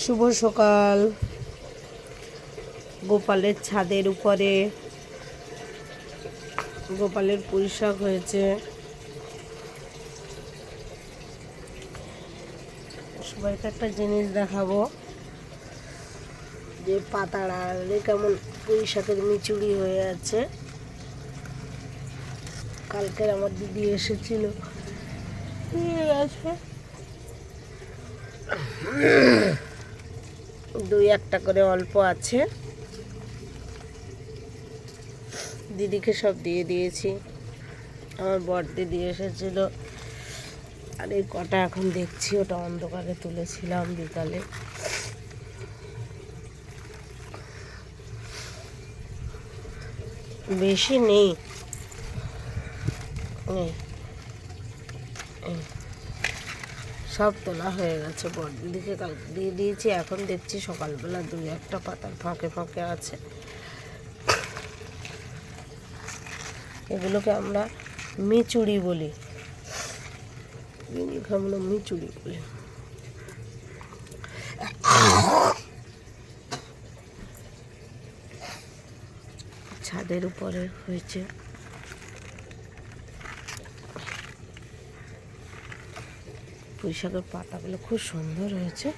শুভ সকাল। গোপালের ছাদের উপরে গোপালের পুঁই শাক হয়েছে। সবাইকে একটা জিনিস দেখাবো। যে পাতাড়া কেমন পুঁই শাকের মিচুড়ি হয়ে আছে। কালকের আমার দিদি এসেছিল। গেছে। দুই একটা করে অল্প আছে। দিদিকে সব দিয়ে দিয়েছি। আমার বর দিদি এসেছিল। আর এই কটা এখন দেখছি, ওটা অন্ধকারে তুলেছিলাম বিকালে। বেশি নেই। সব তোলা হয়ে গেছে। দিকে কাল দিয়ে দিয়েছি, এখন দেখছি সকালবেলা দুই একটা পাতার ফাঁকে ফাঁকে আছে। এগুলোকে আমরা মিচুড়ি বলি। আমরা মিচুড়ি বলি। ছাদের উপরে হয়েছে পুঁই শাকের পাতাগুলো খুব সুন্দর হয়েছে।